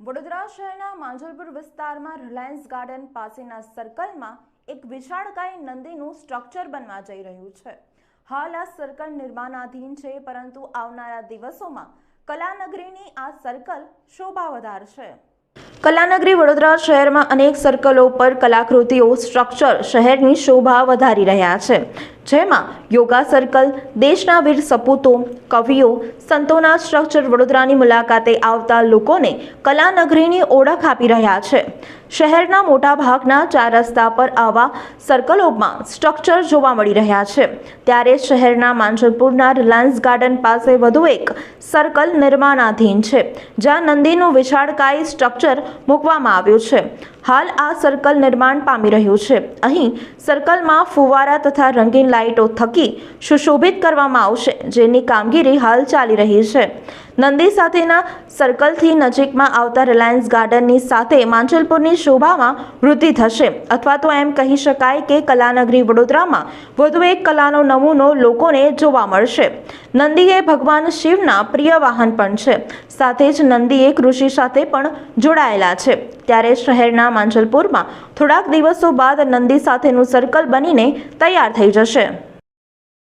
વડોદરા શહેરના માંજલપુર વિસ્તારમાં Reliance garden પાસેના સર્કલમાં એક વિશાળકાય નંદીનું સ્ટ્રક્ચર બનવા જઈ રહ્યું છે. હાલ આ સર્કલ નિર્માણાધીન છે, પરંતુ આવનારા દિવસોમાં કલાનગરીની આ સર્કલ શોભા વધારશે કલાનગરી વડોદરા શહેરમાં અનેક સર્કલો પર કલાકૃતિઓ સ્ટ્રક્ચર શહેરની શોભા વધારી રહ્યા છે. જેમાં યોગા સર્કલ દેશના વીર સપૂતો, કવિઓ, સંતોના સ્ટ્રક્ચર વડોદરાની મુલાકાતે આવતા લોકોને કલાનગરીની ઓળખ આપી રહ્યા છે. શહેરના મોટા ભાગના ચાર રસ્તા પર આવા સર્કલોમાં સ્ટ્રક્ચર જોવા મળી રહ્યા છે. ત્યારે શહેરના માંજલપુરના રિલાયન્સ ગાર્ડન પાસે વધુ એક સર્કલ નિર્માણાધીન છે, જ્યાં નંદીનું વિશાળકાય સ્ટ્રક્ચર મૂકવામાં આવ્યું છે. હાલ આ સર્કલ નિર્માણ પામી રહ્યું છે. અહીં સર્કલમાં ફુવારા તથા રંગીન લાઇટો થકી સુશોભિત કરવામાં આવશે, જેની કામગીરી હાલ ચાલી રહી છે. નંદી સાથેના સર્કલથી નજીકમાં આવતા રિલાયન્સ ગાર્ડનની સાથે માંચલપુરની શોભામાં વૃદ્ધિ થશે. અથવા તો એમ કહી શકાય કે કલાનગરી વડોદરામાં વધુ એક કલાનો નમૂનો લોકોને જોવા મળશે. નંદી એ ભગવાન શિવના પ્રિય વાહન પણ છે. સાથે જ નંદી એ કૃષિ સાથે પણ જોડાયેલા છે. ત્યારે શહેરના માંજલપુરમાં થોડાક દિવસો બાદ નંદી સાથેનું સર્કલ બનીને તૈયાર થઈ જશે.